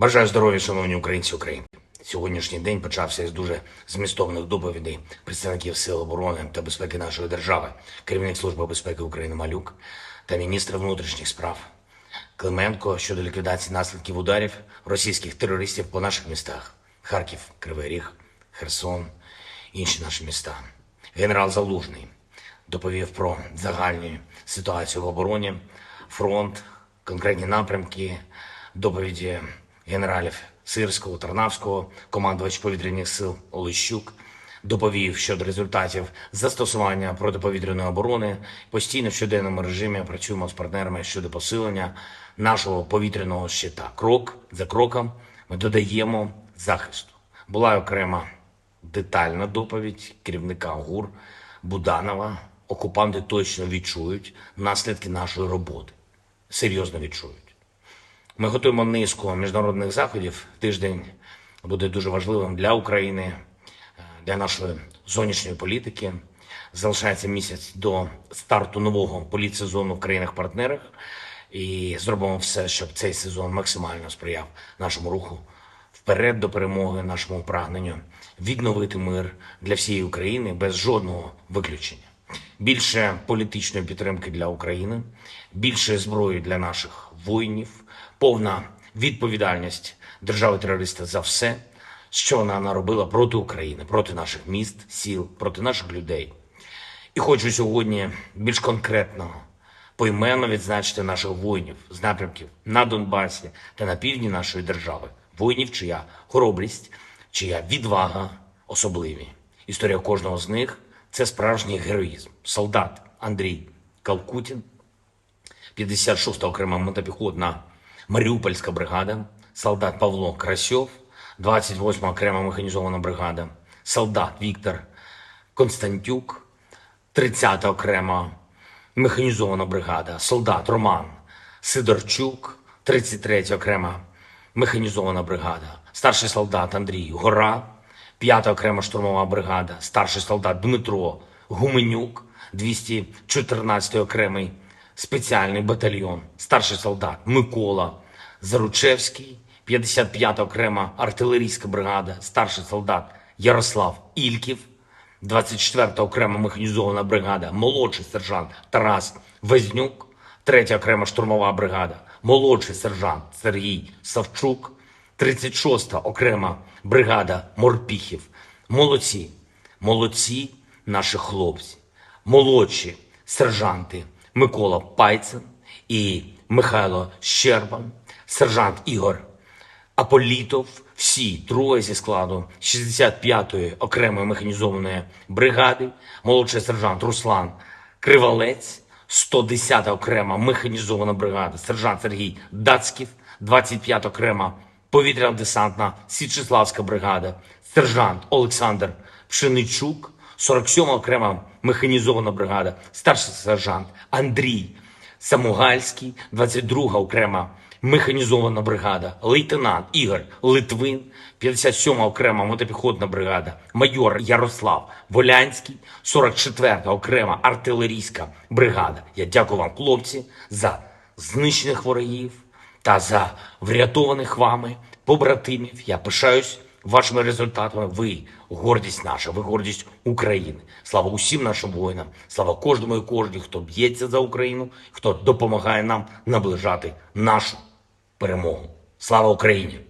Бажаю здоров'я, шановні українці України. Сьогоднішній день почався із дуже змістовних доповідей представників Сил оборони та безпеки нашої держави, керівник Служби безпеки України Малюк та міністр внутрішніх справ Клименко щодо ліквідації наслідків ударів російських терористів по наших містах: Харків, Кривий Ріг, Херсон, інші наші міста. Генерал Залужний доповів про загальну ситуацію в обороні, фронт, конкретні напрямки, доповіді генералів Сирського, Тарнавського, командувач повітряних сил Олещук доповів щодо результатів застосування протиповітряної оборони. Постійно в щоденному режимі працюємо з партнерами щодо посилення нашого повітряного щита. Крок за кроком ми додаємо захисту. Була окрема детальна доповідь керівника ГУР Буданова. Окупанти точно відчують наслідки нашої роботи. Серйозно відчують. Ми готуємо низку міжнародних заходів. Тиждень буде дуже важливим для України, е, для нашої зовнішньої політики. Залишається місяць до старту нового політсезону в країнах-партнерах. І зробимо все, щоб цей сезон максимально сприяв нашому руху вперед до перемоги, нашому прагненню відновити мир для всієї України без жодного виключення. Більше політичної підтримки для України, більше зброї для наших воїнів, повна відповідальність держави-терориста за все, що вона наробила проти України, проти наших міст, сіл, проти наших людей. І хочу сьогодні більш конкретно поіменно відзначити наших воїнів з напрямків на Донбасі та на півдні нашої держави. Воїнів, чия хоробрість, чия відвага особливі. Історія кожного з них це справжній героїзм. Солдат Андрій Калкутін, 56-та окрема мотопіхотна Маріупольська бригада, солдат Павло Красьов, 28-ма окрема механізована бригада, солдат Віктор Константюк, 30-та окрема механізована бригада, солдат Роман Сидорчук, 33-я окрема механізована бригада, старший солдат Андрій Гора, 5-та окрема штурмова бригада, старший солдат Дмитро Гуменюк, 214-й окремий спеціальний батальйон, старший солдат Микола Заручевський, 55-та окрема артилерійська бригада, старший солдат Ярослав Ільків, 24-та окрема механізована бригада, молодший сержант Тарас Везнюк, 3-я окрема штурмова бригада, молодший сержант Сергій Савчук, 36-та окрема бригада Морпіхів. Молодці, молодці наші хлопці, молодші сержанти Микола Пайцин і Михайло Щербан, сержант Ігор Аполітов, всі троє зі складу 65-ї окремої механізованої бригади, молодший сержант Руслан Кривалець, 110-та окрема механізована бригада, сержант Сергій Дацьків, 25-та окрема повітряно-десантна Січеславська бригада, сержант Олександр Пшеничук, 47-ма окрема механізована бригада, старший сержант Андрій Самугальський, 22-га окрема механізована бригада, лейтенант Ігор Литвин, 57-ма окрема мотопіхотна бригада, майор Ярослав Волянський, 44-та окрема артилерійська бригада. Я дякую вам, хлопці, за знищених ворогів та за врятованих вами побратимів. Я пишаюсь вашими результатами. Ви гордість наша, ви гордість України. Слава усім нашим воїнам, слава кожному і кожній, хто б'ється за Україну, хто допомагає нам наближати нашу перемогу. Слава Україні!